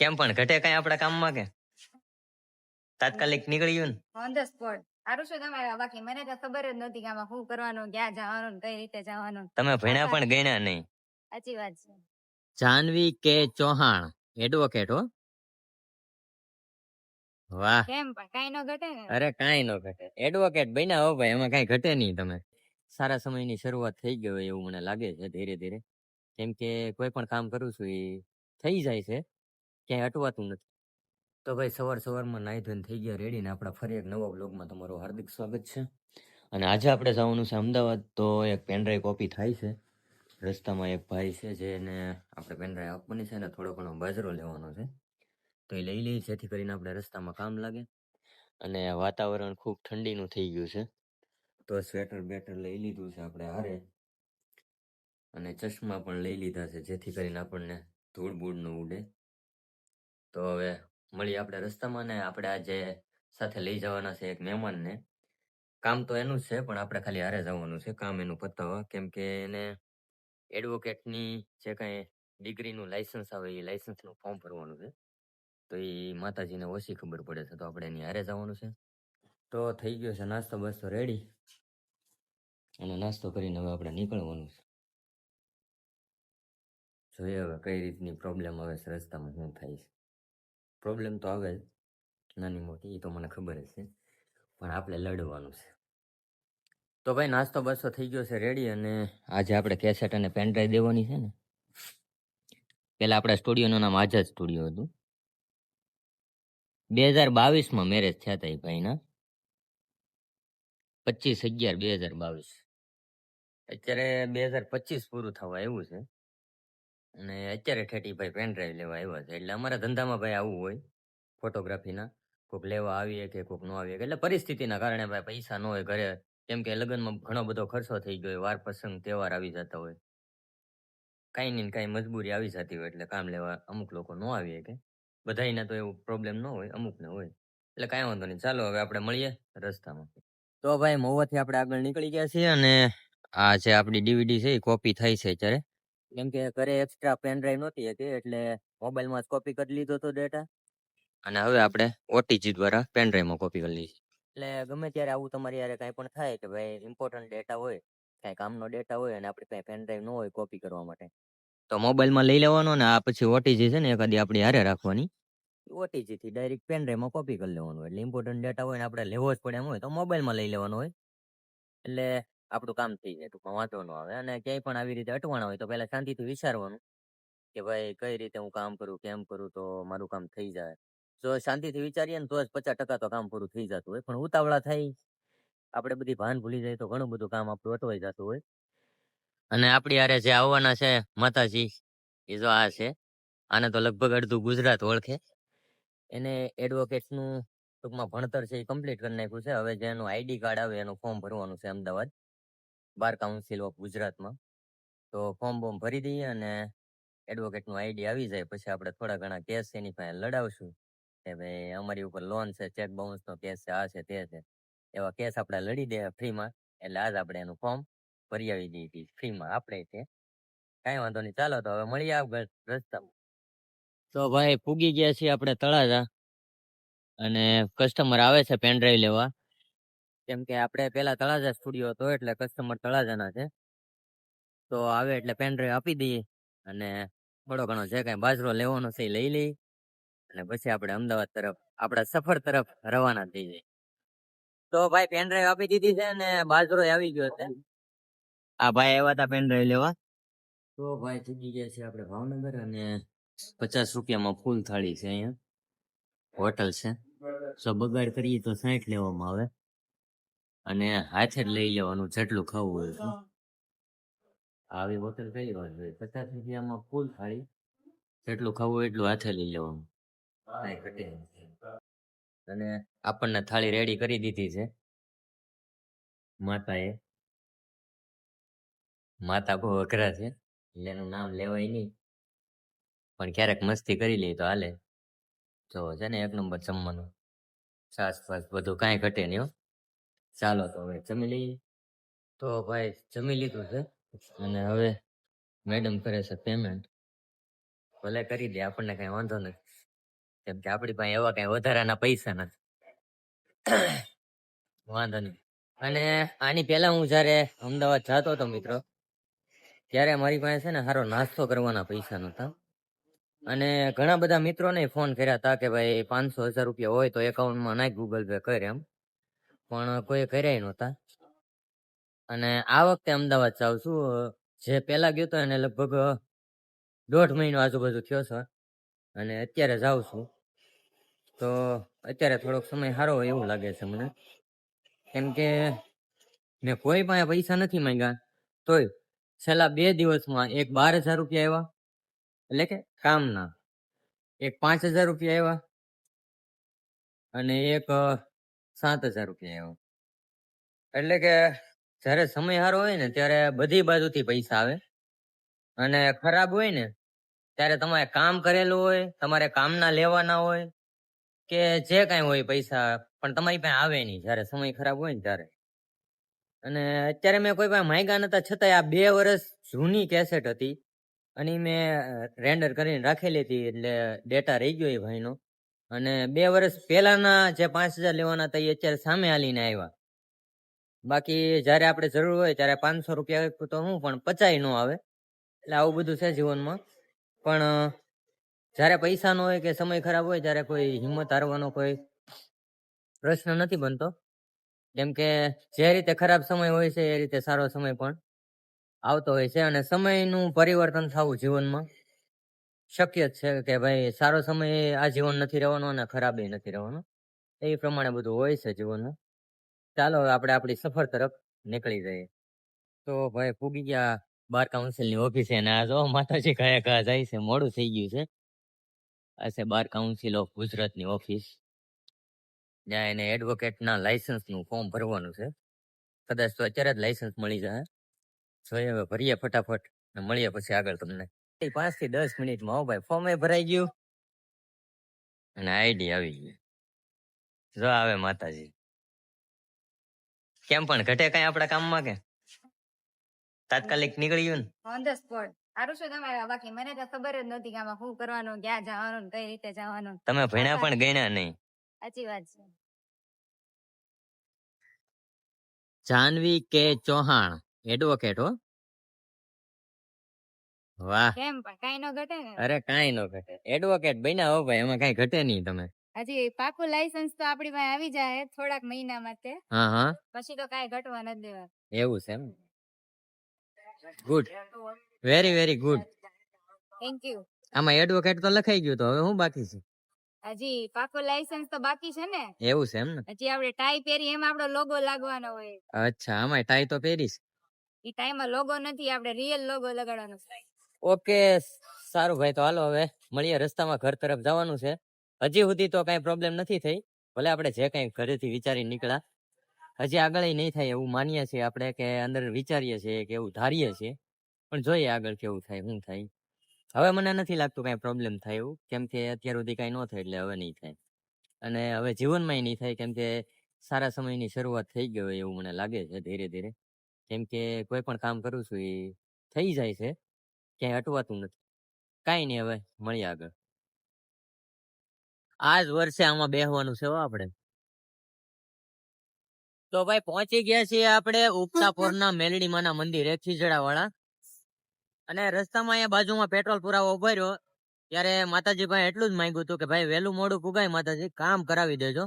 કેમ પણ ઘટે કઈ આપણા કામમાં કે? તાત્કાલિક નીકળી ગયું ઓન ધ સ્પોટ સારું શું તમારે બાકી. મને તો ખબર જ નહોતી કે આમાં શું કરવાનું ક્યાં જવાનું કઈ રીતે જવાનું. તમે ભણ્યા પણ ગણ્યા નહીં. સાચી વાત છે. જાનવી કે ચૌહાણ? એડવોકેટ હો. વાહ. કેમ પણ કઈ ન ઘટે ને? અરે કાંઈ ન ઘટે. એડવોકેટ બન્યા હો ભાઈ એમાં કઈ ઘટે નહીં તમે. સારા સમયની શરૂઆત થઈ ગઈ હોય એવું મને લાગે છે ધીરે ધીરે. કેમ કે કોઈ પણ કામ કરું છું એ થઈ જાય છે. ક્યાંય અટવાતું નથી. તો ભાઈ સવાર સવારમાં નાહી ધોઈને થઈ ગયા રેડી ને આપણા ફરી એક નવા બ્લોગમાં તમારું હાર્દિક સ્વાગત છે. અને આજે આપણે જવાનું છે અમદાવાદ, તો એક પેનડ્રાઈવ કોપી થાય છે. રસ્તામાં એક ભાઈ છે જેને આપણે પેનડ્રાઈવ આપવાની છે અને થોડો ઘણો બાજરો લેવાનો છે. તો એ લઈ લઈએ જેથી કરીને આપણે રસ્તામાં કામ લાગે. અને વાતાવરણ ખૂબ ઠંડીનું થઈ ગયું છે. તો સ્વેટર બેટર લઈ લીધું છે આપણે હારે. અને ચશ્મા પણ લઈ લીધા છે, જેથી કરીને આપણને ધૂળ બૂળ ન ઉડે. તો હવે મળીએ આપણે રસ્તામાં ને આપણે આજે સાથે લઈ જવાના છે એક મહેમાનને. કામ તો એનું જ છે, પણ આપણે ખાલી હારે જવાનું છે, કામ એનું પતાવવા. કેમ કે એને એડવોકેટની જે કાંઈ ડિગ્રીનું લાયસન્સ આવે, એ લાયસન્સનું ફોર્મ ભરવાનું છે. તો એ માતાજીને ઓછી ખબર પડે છે, તો આપણે એની હારે જવાનું છે. તો થઈ ગયો છે નાસ્તો, બસ્તો રેડી અને નાસ્તો કરીને હવે આપણે નીકળવાનું છે. જોઈએ હવે કઈ રીતની પ્રોબ્લેમ આવે છે રસ્તામાં, શું થાય છે. પ્રોબ્લેમ તો આવે જ નાની મોટી એ તો મને ખબર જ છે. પણ આપણે લડવાનું છે. તો ભાઈ, નાસ્તો બાસ્તો થઈ ગયો છે રેડી અને આજે આપણે કેસેટ અને પેનડ્રાઈવ દેવાની છે ને. પેલા આપણા સ્ટુડિયોનું નામ આઝાદ સ્ટુડિયો હતું. બે હજાર બાવીસમાં મેરેજ થયા હતા એ ભાઈના. પચીસ અગિયાર, બે હજાર બાવીસ. અત્યારે બે હજાર પચીસ પૂરું થવા આવ્યું છે. અને અત્યારે ઠેટી ભાઈ પેન ડ્રાઈવ લેવા આવ્યા છે. એટલે અમારા ધંધામાં ભાઈ આવું હોય ફોટોગ્રાફીના કોઈક લેવા આવીએ કે કોઈક ન આવીએ એટલે પરિસ્થિતિના કારણે ભાઈ પૈસા ન હોય ઘરે. કેમ કે લગ્નમાં ઘણો બધો ખર્ચો થઈ ગયો વાર પ્રસંગ તહેવાર આવી જતા હોય. કાંઈ નહીં કાંઈ મજબૂરી આવી જતી હોય, એટલે કામ લેવા અમુક લોકો ન આવીએ કે. બધાને તો એવું પ્રોબ્લેમ ન હોય, અમુકને હોય. એટલે કાંઈ વાંધો નહીં. ચાલો, હવે આપણે મળીએ રસ્તામાં. તો ભાઈ મહુવાથી આપણે આગળ નીકળી ગયા છીએ અને આ જે આપણી ડીવીડી છે એ કોપી થઈ છે અત્યારે. કેમ કે ઘરે એક્સ્ટ્રા પેન ડ્રાઈવ નહોતી હતી એટલે મોબાઈલમાં જ કોપી કરી લીધો હતો ડેટા અને હવે આપણે ઓટીજી દ્વારા પેન ડ્રાઈવમાં કોપી કરી લીધી એટલે ગમે ત્યારે આવું તમારી યારે કાંઈ પણ થાય કે ભાઈ ઇમ્પોર્ટન્ટ ડેટા હોય કાંઈ કામનો ડેટા હોય અને આપણે કાંઈ પેન ડ્રાઈવ ન હોય કોપી કરવા માટે. તો મોબાઈલમાં લઈ લેવાનો ને આ પછી ઓટીજી છે ને એકાદી આપણી હારે રાખવાની. ઓટીજી થી ડાયરેક્ટ પેન ડ્રાઈવમાં કોપી કરી લેવાનું એટલે ઇમ્પોર્ટન્ટ ડેટા હોય ને આપણે લેવો જ પડે એમ હોય તો મોબાઈલમાં લઈ લેવાનો હોય. એટલે આપણું કામ થઈ જાય, ટૂંકમાં વાંધો ન આવે. અને ક્યાંય પણ આવી રીતે અટવાણા હોય તો પહેલા શાંતિથી વિચારવાનું કે ભાઈ કઈ રીતે હું કામ કરું, કેમ કરું તો મારું કામ થઈ જાય. જો શાંતિથી વિચારીએ ને તો જ પચાસ ટકા તો કામ પૂરું થઈ જતું હોય. પણ ઉતાવળા થાય, આપણે બધી ભાન ભૂલી જાય તો ઘણું બધું કામ આપણું અટવાઈ જતું હોય. અને આપણી હારે જે આવવાના છે માતાજી, એ જો આ છે. આને તો લગભગ અડધું ગુજરાત ઓળખે. એને એડવોકેટ્સનું ટૂંકમાં ભણતર છે એ કમ્પ્લીટ કરી નાખ્યું છે. હવે જેનું આઈડી કાર્ડ આવે એનું ફોર્મ ભરવાનું છે અમદાવાદ. બાર કાઉન્સિલ ઓફ ગુજરાતમાં. તો ફોર્મ બોર્મ ભરી દઈએ અને એડવોકેટનું આઈડી આવી જાય. પછી આપણે થોડા ઘણા કેસ એની પાસે લડાવશું કે ભાઈ અમારી ઉપર લોન છે, ચેક બાઉન્સનો કેસ છે, આ છે, તે છે. એવા કેસ આપણે લડી દે ફ્રીમાં. એટલે આજ આપણે એનું ફોર્મ ભરી આવી દઈએ ફ્રીમાં આપણે તે. કાંઈ વાંધો નહીં. ચાલો તો હવે મળીએ આગળ રસ્તામાં. તો ભાઈ પૂગી ગયા છીએ આપણે તળાજા. અને કસ્ટમર આવે છે પેન ડ્રાઈવ લેવા. કેમ કે આપણે પેલા તળાજા સ્ટુડિયો હતો એટલે કસ્ટમર તળાજાના છે. તો આવે એટલે પેન ડ્રાઈવ આપી દઈએ અને થોડો ઘણો જે કાંઈ બાજરો લેવાનો છે એ લઈ લઈએ અને પછી આપણે અમદાવાદ તરફ, આપણા સફર તરફ રવાના થઈ જઈએ. તો ભાઈ પેન ડ્રાઈવ આપી દીધી છે અને બાજરો આવી ગયો છે. આ ભાઈ આવ્યા હતા પેન ડ્રાઈવ લેવા. તો ભાઈ ચૂકી ગયા છે આપણે ભાવનગર અને પચાસ રૂપિયામાં ફૂલ થાળી છે અહીંયા. હોટલ છે. સો બગાડ કરીએ તો સાઠ લેવામાં આવે. અને હાથે જ લઈ લેવાનું જેટલું ખાવું હોય. આવી હોટલ કઈ હોય? પચાસ રૂપિયામાં ફૂલ થાળી. જેટલું ખાવું હોય એટલું હાથે લઈ લેવાનું. કાંઈ ઘટે. અને આપણને થાળી રેડી કરી દીધી છે. માતાએ. માતા બહુ અઘરા છે. એટલે એનું નામ લેવાય નહીં. પણ ક્યારેક મસ્તી કરી લઈએ તો હાલે. જો છે ને એક નંબર જમવાનું. છાસ ફાસ બધું કાંઈ ઘટે નહીં હો. ચાલો તો હવે જમી લઈએ. તો ભાઈ જમી લીધું છે અને હવે મેડમ કરે છે પેમેન્ટ ભલે કરી દે, આપણને કાંઈ વાંધો નથી. કેમ કે આપણી પાસે એવા કઈ વધારાના પૈસા નથી. વાંધો નહીં. અને આની પહેલા હું જ્યારે અમદાવાદ જતો હતો મિત્રો, ત્યારે મારી પાસે છે ને સારો નાસ્તો કરવાના પૈસા નહોતા. અને ઘણા બધા મિત્રોને ફોન કર્યા હતા કે ભાઈ પાંચસો હજાર રૂપિયા હોય તો એકાઉન્ટમાં નાખ ગૂગલ પે કરે એમ. પણ કોઈ કર્યા નહોતા. અને આ વખતે અમદાવાદ જાઉં છું. જે પહેલા ગયો હતો એને લગભગ દોઢ મહિનો આજુબાજુ થયો છે. અને અત્યારે જાઉં છું. તો અત્યારે થોડોક સમય સારો હોય એવું લાગે છે મને. કેમ કે મેં કોઈ પાસે પૈસા નથી માંગ્યા. તોય છેલ્લા બે દિવસમાં એક બાર હજાર રૂપિયા આવ્યા એટલે કે કામના. એક પાંચ હજાર રૂપિયા આવ્યા અને એક સાત હજાર રૂપિયા એવું એટલે કે જ્યારે સમય સારો હોય ને, ત્યારે બધી બાજુથી પૈસા આવે. અને ખરાબ હોય ને, ત્યારે તમારે કામ કરેલું હોય, તમારે કામના લેવાના હોય, કે જે કાંઈ હોય પૈસા, પણ તમારી પાસે આવે નહીં જ્યારે સમય ખરાબ હોય ને ત્યારે. અને અત્યારે મેં કોઈ પાસે માંગ્યા નતા છતાંય આ બે વર્ષ જૂની કેસેટ હતી. અને મેં રેન્ડર કરીને રાખેલી હતી, એટલે ડેટા રહી ગયો એ ભાઈનો. અને બે વર્ષ પહેલાના જે પાંચ હજાર લેવાના હતા, એ અત્યારે સામે હાલીને આવ્યા. બાકી જ્યારે આપણે જરૂર હોય ત્યારે પાંચસો રૂપિયા તો હું, પણ પચાય ન આવે. એટલે આવું બધું છે જીવનમાં. પણ જ્યારે પૈસાનો હોય કે સમય ખરાબ હોય, ત્યારે કોઈ હિંમત હારવાનો કોઈ પ્રશ્ન નથી બનતો. કેમ કે જે રીતે ખરાબ સમય હોય છે, એ રીતે સારો સમય પણ આવતો હોય છે. અને સમયનું પરિવર્તન થવું જીવનમાં. શક્ય જ છે કે ભાઈ સારો સમય આ જીવન નથી રહેવાનો અને ખરાબ નથી રહેવાનો. એ પ્રમાણે બધું હોય છે જીવનમાં. ચાલો હવે આપણે આપણી સફર તરફ નીકળી જઈએ. તો ભાઈ પૂગી ગયા બાર કાઉન્સિલની ઓફિસે અને આ જો માતાજી કયા કયા જાય છે, મોડું થઈ ગયું છે. આ બાર કાઉન્સિલ ઓફ ગુજરાતની ઓફિસ. જ્યાં એને એડવોકેટના લાયસન્સનું ફોર્મ ભરવાનું છે. કદાચ તો અત્યારે જ લાયસન્સ મળી જાય. જોઈએ હવે ભરીએ ફટાફટ મળીએ પછી આગળ તમને. પાંચથી દસ મિનિટમાં હો ભાઈ. ફોર્મ ભરાઈ ગયું. અને આઈડી આવી ગઈ. જો આવે માતાજી. કેમ પણ ઘટે કઈ આપણા કામમાં કે? તાત્કાલિક નીકળી ગયું ને? ઓન ધ સ્પોટ સારું શું તમારે? બાકી મને તો ખબર જ નથી કે આમાં શું કરવાનું ક્યાં જવાનું કઈ રીતે જવાનું. તમે ભણ્યા પણ ગણ્યા નહીં. સાચી વાત છે. જાનવી કે ચૌહાણ? એડવોકેટ હો. વાહ. કેમ? પણ કાઈ નો ઘટે ને. અરે કાંઈ નો ઘટે. એડવોકેટ બન્યા હો ભાઈ એમાં કાઈ ઘટે નહીં તમે. હજી પાકું લાયસન્સ તો આપણી પાસે આવી જાય થોડાક મહિનામાં તે. હા હા. પછી તો કાઈ ઘટવા નથી દેવા. એવું છે એમ. Good very very good thank you આમાં એડવોકેટ તો લખાઈ ગયું તો હવે હું બાકી છે? હજી પાકું લાયસન્સ તો બાકી છે ને. એવું છે એમ ને. હજી આપણે ટાઈ પહેરી એમાં આપણો લોગો લાગવાનો હોય. અચ્છા આમાં ટાઈ તો પહેરીશ. ઈ ટાઈમાં લોગો નથી આપણે રિયલ લોગો લગાડવાનો. છે ઓકે, સારું ભાઈ, તો હાલો હવે મળીએ રસ્તામાં ઘર તરફ જવાનું છે. હજી સુધી તો કાંઈ પ્રોબ્લેમ નથી થઈ. ભલે આપણે જે કાંઈ ઘરેથી વિચારી નીકળ્યા. હજી આગળ નહીં થાય એવું માનીએ છીએ આપણે કે અંદર વિચારીએ છીએ કે એવું ધારીએ છીએ. પણ જોઈએ આગળ કેવું થાય, શું થાય. હવે મને નથી લાગતું કાંઈ પ્રોબ્લેમ થાય એવું. કેમ કે અત્યાર સુધી કઈ ન થાય એટલે હવે નહીં થાય. અને હવે જીવનમાં નહીં થાય કેમ કે સારા સમયની શરૂઆત થઈ ગઈ હોય એવું મને લાગે છે ધીરે ધીરે. કેમ કે કોઈ પણ કામ કરું છું એ થઈ જાય છે. ક્યાંય અટવાતું નથી. કાંઈ નહીં હવે મળીએ આગળ. આ જ વર્ષે આમાં બેહવાનું છે હો આપણે. તો ભાઈ પહોંચી ગયા છીએ આપણે ઉપતાપોરના મેલડીમાના મંદિરે ખીજડા વાળા અને રસ્તામાં અહીંયા બાજુમાં પેટ્રોલ પુરાવો ઊભો રહ્યો. ત્યારે માતાજી ભાઈ એટલું જ માંગ્યું હતું કે ભાઈ વહેલું મોડું પુગાય માતાજી કામ કરાવી દેજો.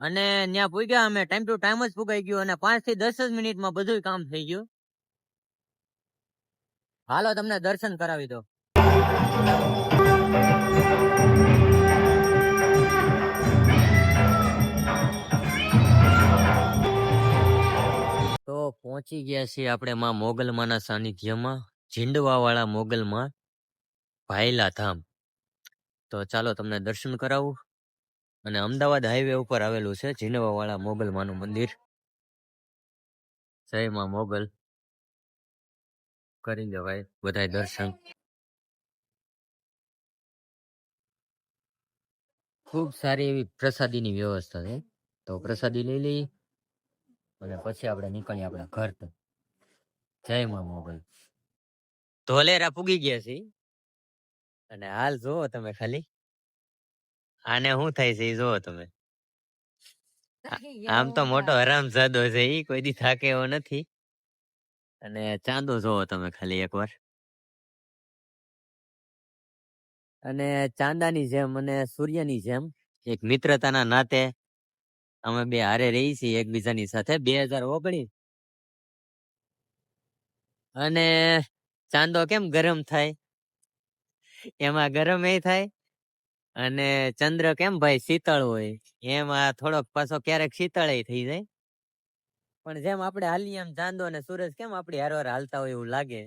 અને ત્યાં પૂગ્યા અમે ટાઈમ ટુ ટાઈમ જ પુગાઈ ગયું અને પાંચથી દસ જ મિનિટમાં બધું કામ થઈ ગયું. હાલો, તમને દર્શન કરાવી દો તો પહોંચી ગયા છીએ આપણે માં મોગલમાના સાનિધ્યમાં ઝીંડવા વાળા મોગલમાં ભાયલા ધામ તો ચાલો તમને દર્શન કરાવું. અને અમદાવાદ હાઈવે ઉપર આવેલું છે ઝીંડવા વાળા મોગલમાનું મંદિર. જય માં મોગલ. કરી લેવાય બધાય દર્શન. ખૂબ સારી એવી પ્રસાદીની વ્યવસ્થા છે. તો પ્રસાદી લઈ લઈ અને પછી આપણે નીકળીએ આપણા ઘર તો. જય મા મોગલ. ધોલેરા પૂગી ગયા છે. અને હાલ જોવો તમે ખાલી. આને શું થાય છે એ જોવો તમે. આમ તો મોટો. હરામજાદો છે ઈ કોઈ દી થાકે એવો નથી. અને ચાંદો જોવો તમે ખાલી એકવાર. અને ચાંદાની જેમ અને સૂર્યની જેમ એક મિત્રતાના નાતે અમે બે હારે રહી છીએ એકબીજાની સાથે બે હજાર ઓગણીસ. અને ચાંદો કેમ ગરમ થાય? એમાં ગરમ એ થાય અને ચંદ્ર કેમ ભાઈ શીતળ હોય? એમાં થોડોક પાછો ક્યારેક શીતળ થઈ જાય. પણ જેમ આપણે હાલીએ એમ ચાંદો અને સૂરજ કેમ આપણી હારવાર હાલતા હોય એવું લાગે?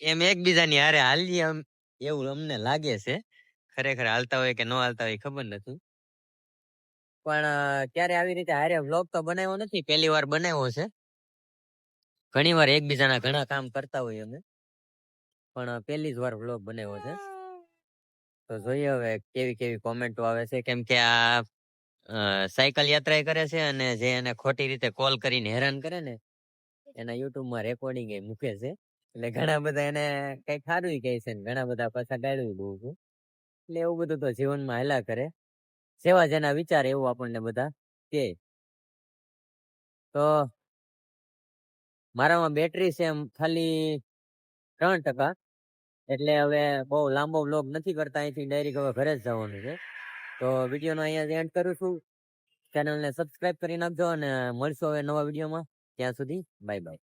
એમ એકબીજાની હારે હાલીએ એમ એવું અમને લાગે છે. ખરેખર હાલતા હોય કે ન હાલતા હોય ખબર નથી. પણ ક્યારે આવી રીતે હારે વ્લોગ તો બનાવ્યો નથી? પહેલી વાર બનાવ્યો છે. ઘણી વાર એકબીજાના ઘણા કામ કરતા હોય અમે. પણ પહેલી જ વાર વ્લોગ બનાવ્યો છે. તો જોઈએ હવે કેવી કેવી કોમેન્ટો આવે છે. કેમ કે આ સાયકલ યાત્રા કરે છે અને જે એને ખોટી રીતે કોલ કરીને હેરાન કરે ને, એના યુટ્યુબમાં રેકોર્ડિંગ એ મૂકે છે. એટલે ઘણા બધા એને કઈ સારું કહે છે ને, ઘણા બધા પાછા ગાળું બહુ એટલે એવું બધું તો જીવનમાં હેલા કરે. જેવા જેના વિચાર એવું આપણને બધા કે તો મારામાં બેટરી છે એમ ખાલી ત્રણ ટકા. એટલે હવે બહુ લાંબો બ્લોગ નથી કરતા, અહીંથી ડાયરેક્ટ હવે ઘરે જ જવાનું છે. તો વિડીયોનો અહીંયા એન્ડ કરું છું. ચેનલને સબસ્ક્રાઇબ કરી નાખજો અને મળશો હવે નવા વિડીયોમાં. ત્યાં સુધી બાય બાય